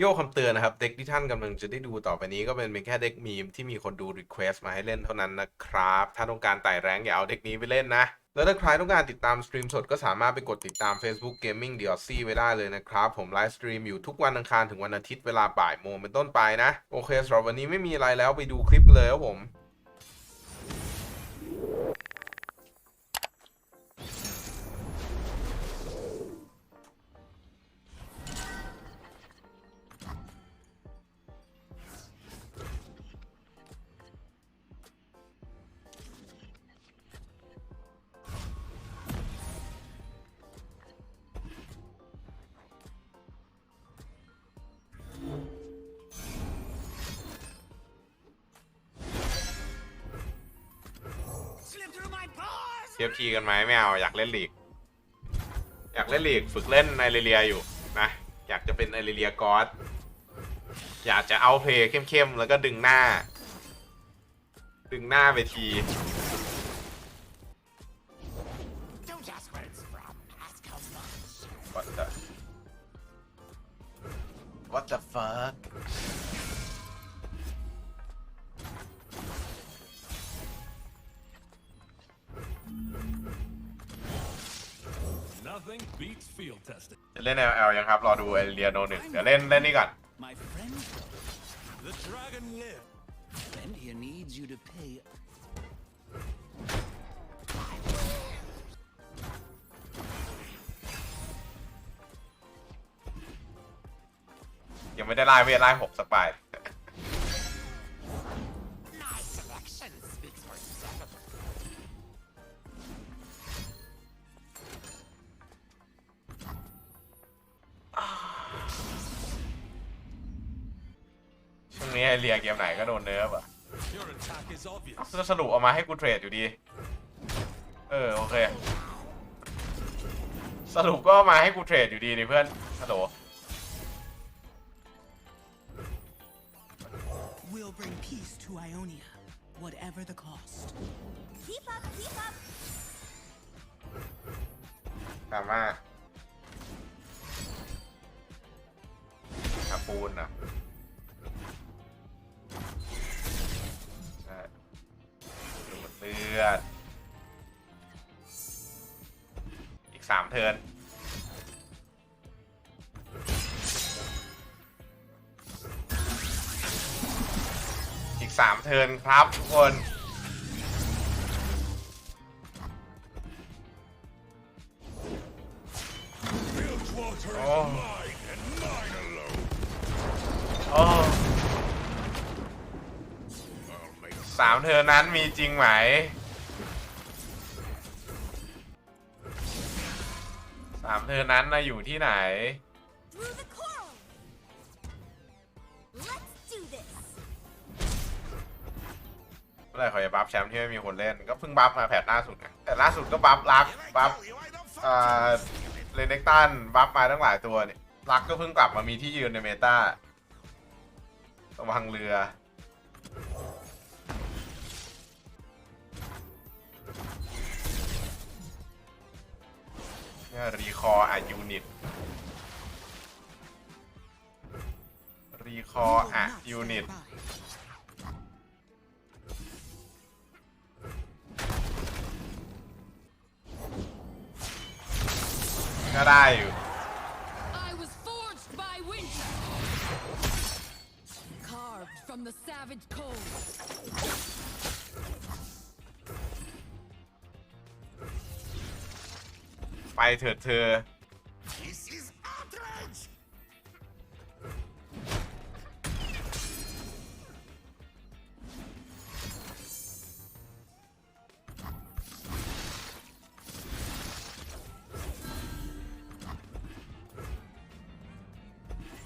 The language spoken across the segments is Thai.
โยกคำเตือนนะครับ เด็กที่ท่านกำลังจะได้ดูต่อไปนี้ก็เป็นเพียงแค่เด็กมีมที่มีคนดูรีเควสต์มาให้เล่นเท่านั้นนะครับ ถ้าต้องการไต่แรงอย่าเอาเด็กนี้ไปเล่นนะ แล้วถ้าใครต้องการติดตามสตรีมสดก็สามารถไปกดติดตาม Facebook Gaming d ด o ซี่ไว้ได้เลยนะครับ ผมไลฟ์สตรีมอยู่ทุกวันอังคารถึงวันอาทิตย์เวลาบ่ายโมงเป็นต้นไปนะ โอเคสำหรับวันนี้ไม่มีอะไรแล้วไปดูคลิปเลยครับผมีกันไหมไม่เอาอยากเล่นลีก อยากเล่นลีกฝึกเล่นไอเรเลียอยู่นะอยากจะเป็นไอเรเลียกอสอยากจะเอาเพลย์เข้มๆแล้วก็ดึงหน้า ดึงหน้าไปที Don't ask where it's from. Ask how much. What the What the fuck Nothing beats field testing. จะเล่น LL ยังครับ รอดูไอเรียโนหนึ่งเดี๋ยวเล่นเล่นนี่ก่อน My friend, The dragon lived. and he needs you to pay. ยังไม่ได้ไล่เวทไล่หกสกไป สรุปเอามาให้กูเทรดอยู่ดี เออโอเค สรุปก็เอามาให้กูเทรดอยู่ดีนี่เพื่อนฮัลโหล We'll bring peace to Ionia, whatever the cost. Keep up, keep up. ถามว่าอาปูนอะ ลือด อีกสามเทิร์นอีกสามเทิร์นครับทุกคน Bilgewater is Oh. mine and mine alone. โอ้ I'll make สามเทิร์นนั้นมีจริงไหม เทิร์นนั้นนะอยู่ที่ไหน Through the coral. Let's do this. เมื่อไหรเขาจะบัฟแชมป์ที่ไม่มีคนเล่น ก็เพิ่งบัฟมาแพทล่าสุดไงแต่ล่าสุดก็บัฟรักบัฟ you I don't อ่าเลนเน็กตันบัฟมาตั้งหลายตัวเนี่ยรักก็เพิ่งกลับมามีที่ยืนในเมตาตรงทางเรือ รีคอร์อะยูนิต รีคอร์อะยูนิต ก็ได้อยู่ เถิดเธอ This is outrage!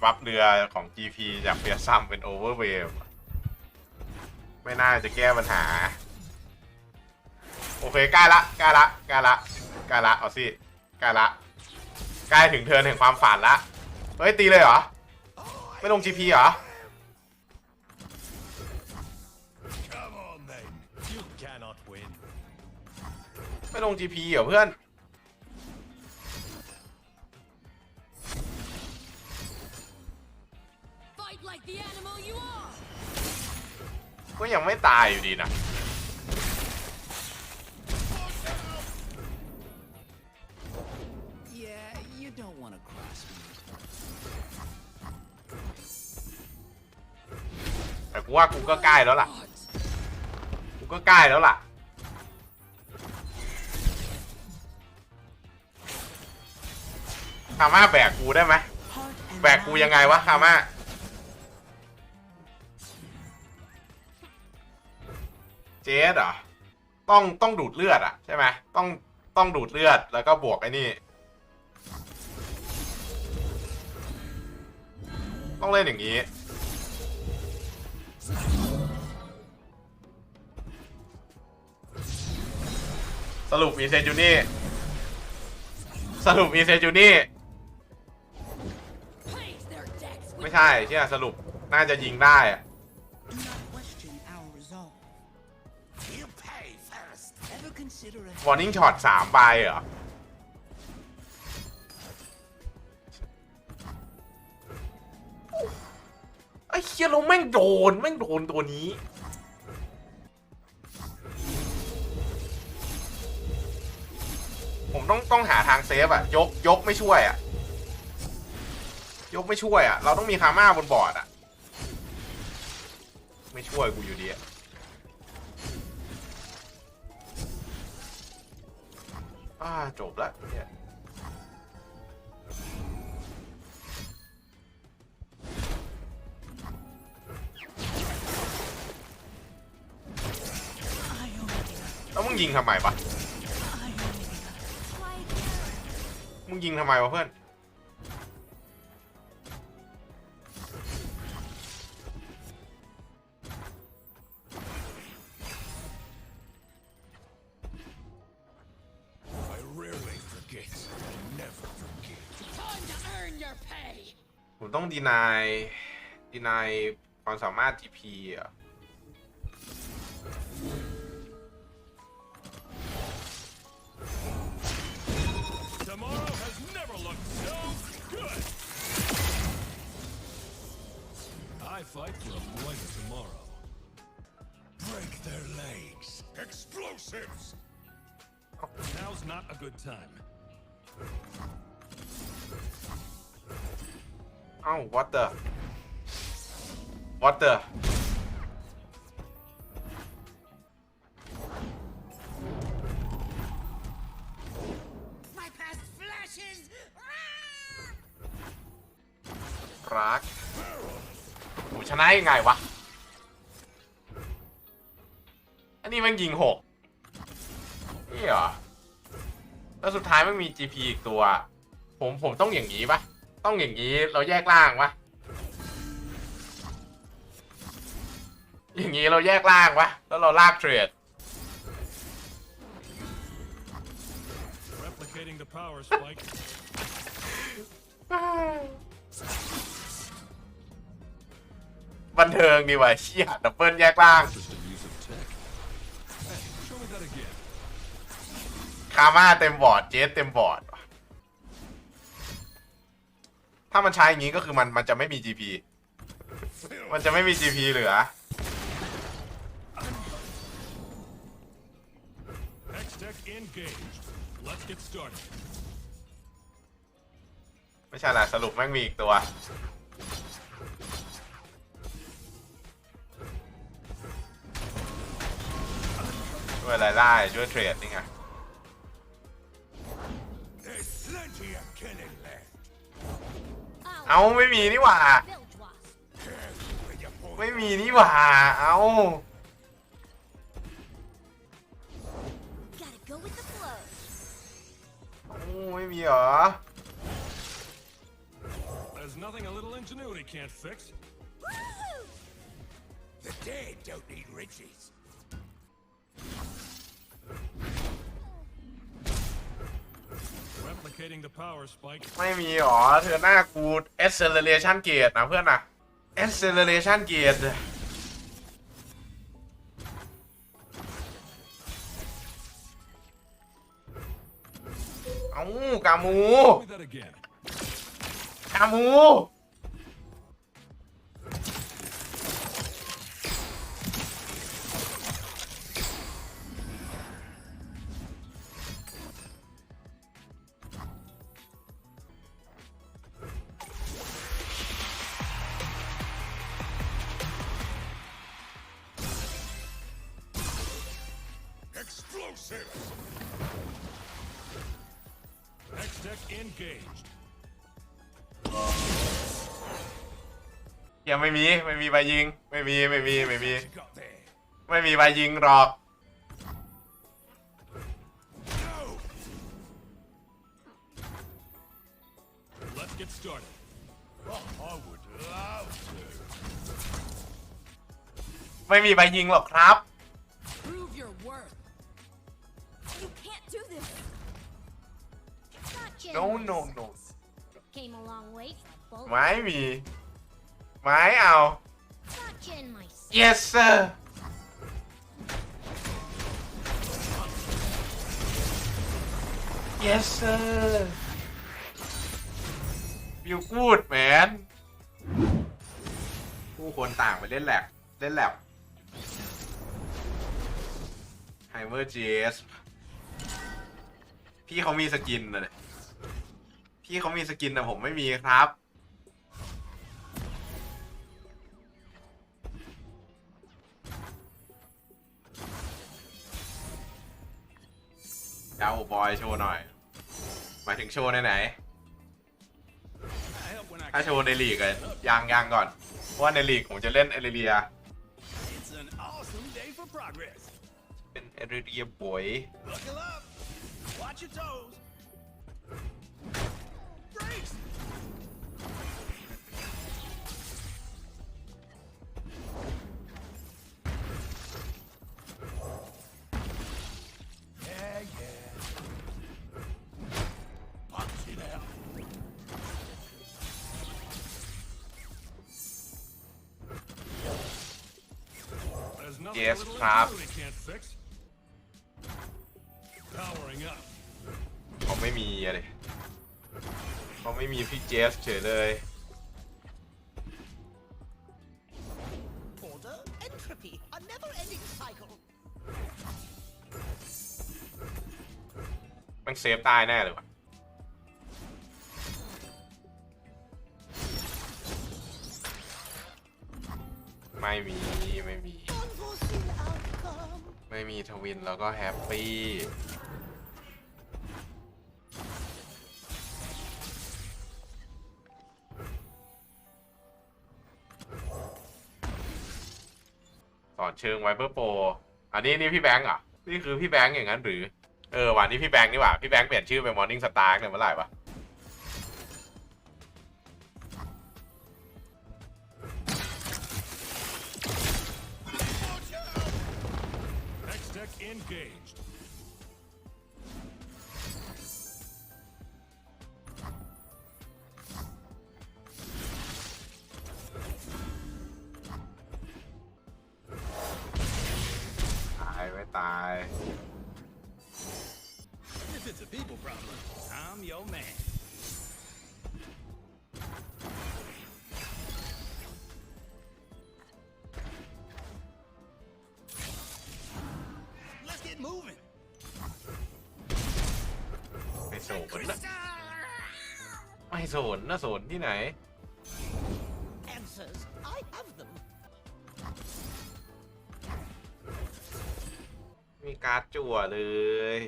วับเรือของ GP จากเฟียซัมเป็นโอเวอร์เวฟไม่น่าจะแก้ปัญหา โอเคใกล้ละใกล้ละใกล้ละใกล้ละ เอาสิ ใกล้ละใกล้ถึงเทินแห่งความฝันละเฮ้ยตีเลยเหรอ ไม่ลง GP เหรอไม่ลง GP เหรอเพื่อนก็ยังไม่ตายอยู่ดีนะ กูว่ากูก็ใกล้แล้วล่ะ กูก็ใกล้แล้วล่ะ คาม่าแบกกูได้ไหม แบกกูยังไงวะคาม่าเจสเหรอ ต้องต้องดูดเลือดอะใช่ไหมต้องต้องดูดเลือดแล้วก็บวกไอ้นี่ ต้องเล่นอย่างนี้ สรุปมีเซจูนี่ สรุปมีเซจูนี่ ไม่ใช่เชื่อสรุปน่าจะยิงได้อวอร์นิ่งช็อตสามใบเหรอ ไอ้เคียเราแม่งโดนแม่งโดนตัวนี้ ผมต้องต้องหาทางเซฟอะยกยกไม่ช่วยอะยกไม่ช่วยอะเราต้องมีคาม่าบนบอร์ดอะไม่ช่วยกูอยู่ดีอะอ่าจบละเนี่ย ยิงทำไมวะ Quiet มึงยิงทำไมวะเพื่อน I rarely forget. Never forget. time to earn your pay. ผมต้องดีนายดีนายความสามารถ GP อะ fight for a brighter tomorrow. Break their legs! Explosives! Now's not a good time. Oh, what the? What the? ยังไงวะ อันนี้มันยิงหกนี่เหรอ แล้วสุดท้ายมันมี GP อีกตัว ผมผมต้องอย่างนี้ปะต้องอย่างนี้เราแยกล่างปะอย่างนี้เราแยกล่างปะแล้วเราลากเทรด บันเทิงดีว่ะเชี่ยดับเบิลแยกล่างคาม่าเต็มบอร์ดเจสเต็มบอร์ดถ้ามันใช้อย่างนี้ก็คือมันมันจะไม่มี GP มันจะไม่มี GP เหลือไม่ใช่ละสรุปแม่งมีอีกตัว ช่วยอะไรไล่ช่วยเทรดนี่ไง There's plenty of killing left. เอาไม่มีนี่หว่า Bilge Wasp. Careful where you point. ไม่มีนี่หว่า เอา Gotta go with the flow. เอาไม่มีเหรอ There's nothing a little ingenuity can't fix. Woo! The dead don't need riches. ไม่มีเหรอเธอหน้ากู acceleration gate นะเพื่อนนะ acceleration gate เอากามู Show me that again. กามู ยังไม่มีไม่มีใบยิง ไม่มีไม่มีไม่มี What you got there? ไม่มีใบยิงหรอก No! Let's get started. Oh, I would love to. ไม่มีใบยิงหรอกครับ Prove your worth. You can't do this. Not no generous. no no Came a long way. Both. ไม่มี ไม่เอา Not gen my yes sir yes sir you good man ผู้คนต่างไปเล่นแลบเล่นแลบไฮเมอร์ GS พี่เขามีสกินนะเนี่ยพี่เขามีสกินแต่ผมไม่มีครับ จ้าบอยโชว์หน่อย หมายถึงโชว์ไหนไหนถ้าโชว์ในลีกอะยังยางก่อน เพราะว่าในลีกผมจะเล่นเอเรเรีย เป็นเอริเรียบวย Yes, a little Pop. ingenuity can't fix. Powering up. เขาไม่มีอะเลยเขาไม่มีพี่เจสเฉยเลย Order, entropy, a never-ending cycle. มันเซฟตายแน่เลยวะไม่มีไม่มี มีทวินแล้วก็แฮปปี้สอนเชิงไวเปอร์โปรอันนี้นี่พี่แบงค์อะ นี่คือพี่แบงค์อย่างนั้นหรือ เออวันนี้พี่แบงค์นี่หว่า พี่แบงค์เปลี่ยนชื่อเป็นมอร์นิ่งสตาร์เนี่ยเมื่อไหร่วะ engaged. สนนะไม่โสนนะโสนที่ไหน Answers, I have them. มีการ์ดจั่วเลย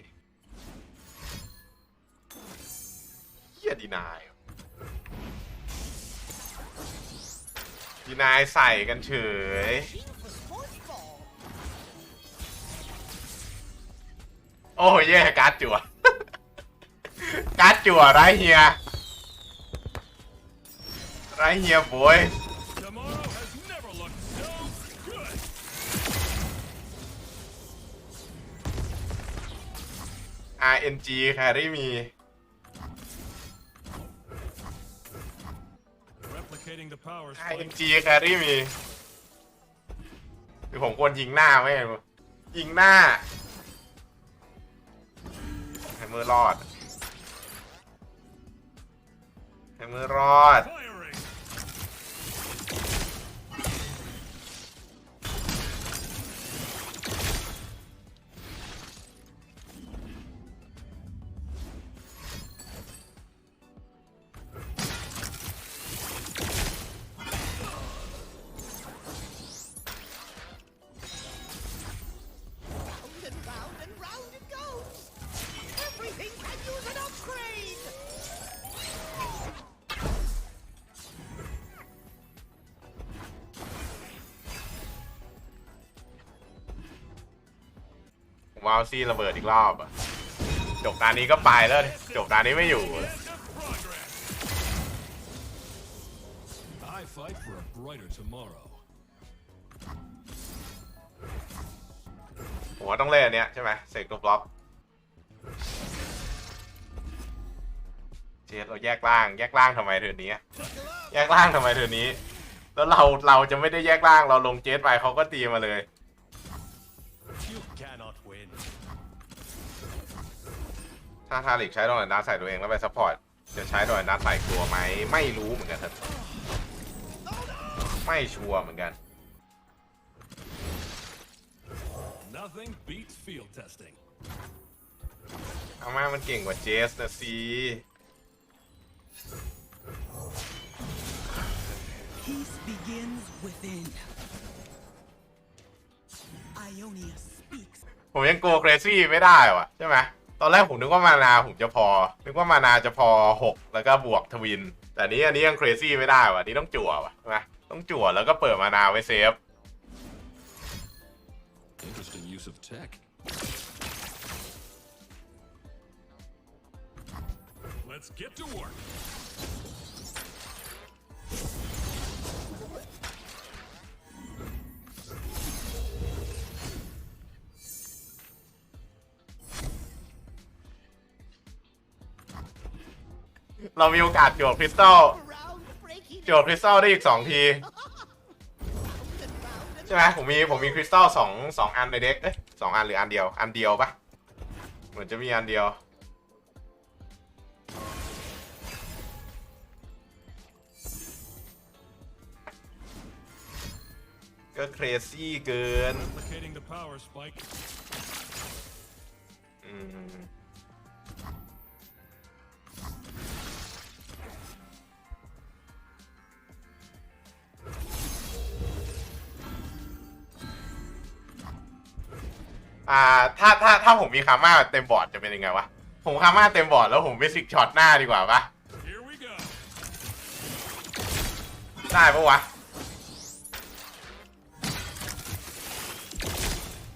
เฮียดีนายดีนายใส่กันเฉย Machine for sports ball. โอ้ยแย่การ์ดจั่ว กาดจั่วไรเฮียไรเฮียบอยอาร์เอ็นจีแครี่มี IMG แครี่มีหรือผมควรยิงหน้าไหมยิงหน้าเมือรอด มือรอด เอาซี่ระเบิดอีกรอบอะจบตานี้ก็ไปแล้วดิจบตานี้ไม่อยู่ End of progress. I fight for a brighter tomorrow. ผมว่าต้องเล่นอันเนี้ยใช่ไหมเสกตัวบล็อกเจสเราแยกล่างแยกล่างทำไมเธอนี้อะแยกล่างทำไมเธอนี้ แล้วเราเราจะไม่ได้แยกล่างเราลงเจสไปเขาก็ตีมาเลย ถ้าทาริกใช้โดนนัดใส่ตัวเองแล้วไปซัพพอร์ตจะใช้โดนนัดใส่ตัวไหมไม่รู้เหมือนกันครับไม่ชัวร์เหมือนกัน Nothing beats field testing. อาม่ามันเก่งกว่าเจสนะสิ Peace begins within. Ionia speaks. ผมยังโกเกรซี่ไม่ได้วะใช่ไหม ตอนแรกผมนึกว่ามานาผมจะพอ นึกว่ามานาจะพอ 6 แล้วก็บวกทวิน แต่นี้อันนี้ยังเครซี่ไม่ได้วะอันนี้ต้องจั่ววะใช่ไหมต้องจั่วแล้วก็เปิดมานาไว้เซฟ Interesting use of tech. เรามีโอกาสจั่วคริสตัลจั่วคริสตัลได้อีก2ที ใช่ไหมผมมีผมมีคริสตัลสองสองอันในเด็กเอ้ยสองอันหรืออันเดียว อันเดียวปะเหมือนจะมีอันเดียวก็เครซี่เกินอืม อ่าถ้าถ้าถ้าผมมีคาม่าเต็มบอร์ดจะเป็นยังไงวะ ผมคาม่าเต็มบอร์ดแล้วผมไปสิกช็อตหน้าดีกว่าปะ Here we go. ได้ปะวะ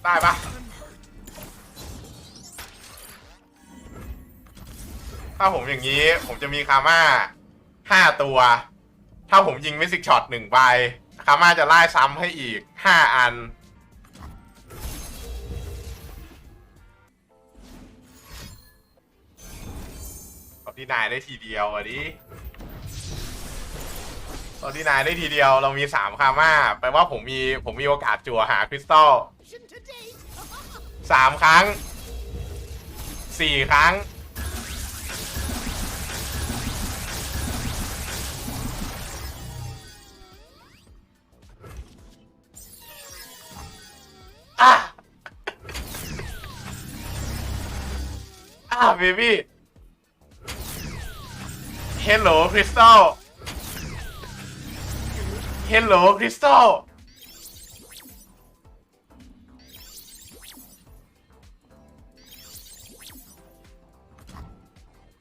ได้ปะถ้าผมอย่างนี้ผมจะมีคาม่าห้าตัว ถ้าผมยิงไม่สิกช็อตหนึ่งใบคาม่าจะไล่ซ้ำให้อีกห้าอัน ที่นายได้ทีเดียวอะดิตอนที่นายได้ทีเดียวเรามีสามคาม่าแปลว่าผมมีผมมีโอกาสจั่วหาคริสตัลสามครั้งสี่ครั้ง อะ อะเบบี้ Hello Crystal Hello Crystal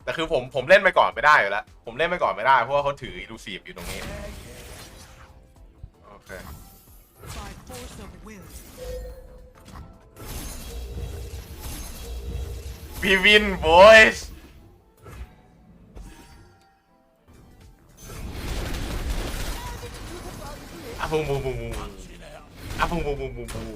แต่คือผมผมเล่นไปก่อนไม่ได้อยู่แล้ว ผมเล่นไปก่อนไม่ได้เพราะว่าเขาถืออิลูซีฟอยู่ตรงนี้ โอเค By force of will. พีวิน boys อะบุ้งบุ้งบุ้งบุ้งอะบุ้งบุ้งบุ้งบุ้งบุ้ง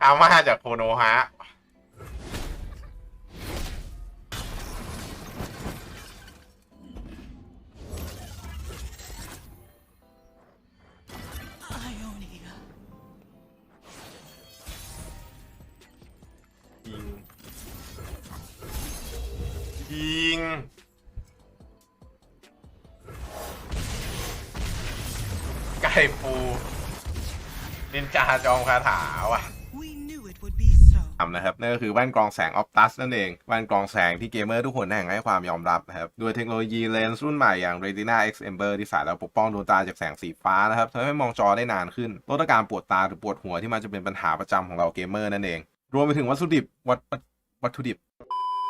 เอามาจากโคโนฮะ ไก่ปูนินจาจอมคาถาว่ะ We knew it would be so. ทำนะครับนั่นก็คือแว่นกรองแสงออ t ตัสนั่นเองแว่นกรองแสงที่เกมเมอร์ทุกคนแห่งให้ความยอมรับนะครับด้วยเทคโนโลยีเลนส์รุ่นใหม่อย่าง Retina X Amber ที่ใส่แล้วปกป้องดวงตาจากแสงสีฟ้านะครับทำให้มองจอได้นานขึ้นลดอาการปวดตาหรือปวดหัวที่มันจะเป็นปัญหาประจำของเราเกมเมอร์นั่นเอง รวมไปถึงวัตถุดิบวัตวัตวัตถุดิบ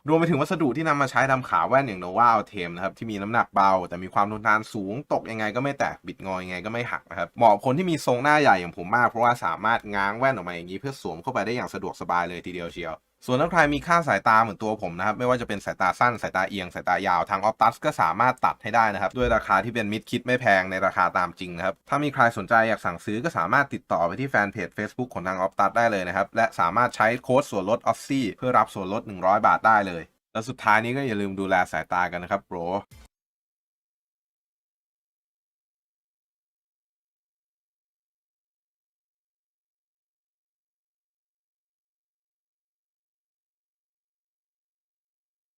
รวมไปถึงวัสดุที่นำมาใช้ทำขาแว่นอย่างโนวาเอาเทมนะครับที่มีน้ำหนักเบา แต่มีความทนทานสูงตกยังไงก็ไม่แตกบิดงอยังไงก็ไม่หักนะครับเหมาะคนที่มีทรงหน้าใหญ่อย่างผมมากเพราะว่าสามารถง้างแว่นออกมาอย่างนี้เพื่อสวมเข้าไปได้อย่างสะดวกสบายเลยทีเดียวเชียว ส่วนถ้าใครมีค่าสายตาเหมือนตัวผมนะครับ ไม่ว่าจะเป็นสายตาสั้นสายตาเอียงสายตายาวทางออปตัสก็สามารถตัดให้ได้นะครับ ด้วยราคาที่เป็นมิดคิดไม่แพงในราคาตามจริงนะครับ ถ้ามีใครสนใจอยากสั่งซื้อก็สามารถติดต่อไปที่แฟนเพจ Facebook ของทางออปตัสได้เลยนะครับ และสามารถใช้โค้ดส่วนลดออฟซี่เพื่อรับส่วนลด 100 บาทได้เลย แล้วสุดท้ายนี้ก็อย่าลืมดูแลสายตากันนะครับโบร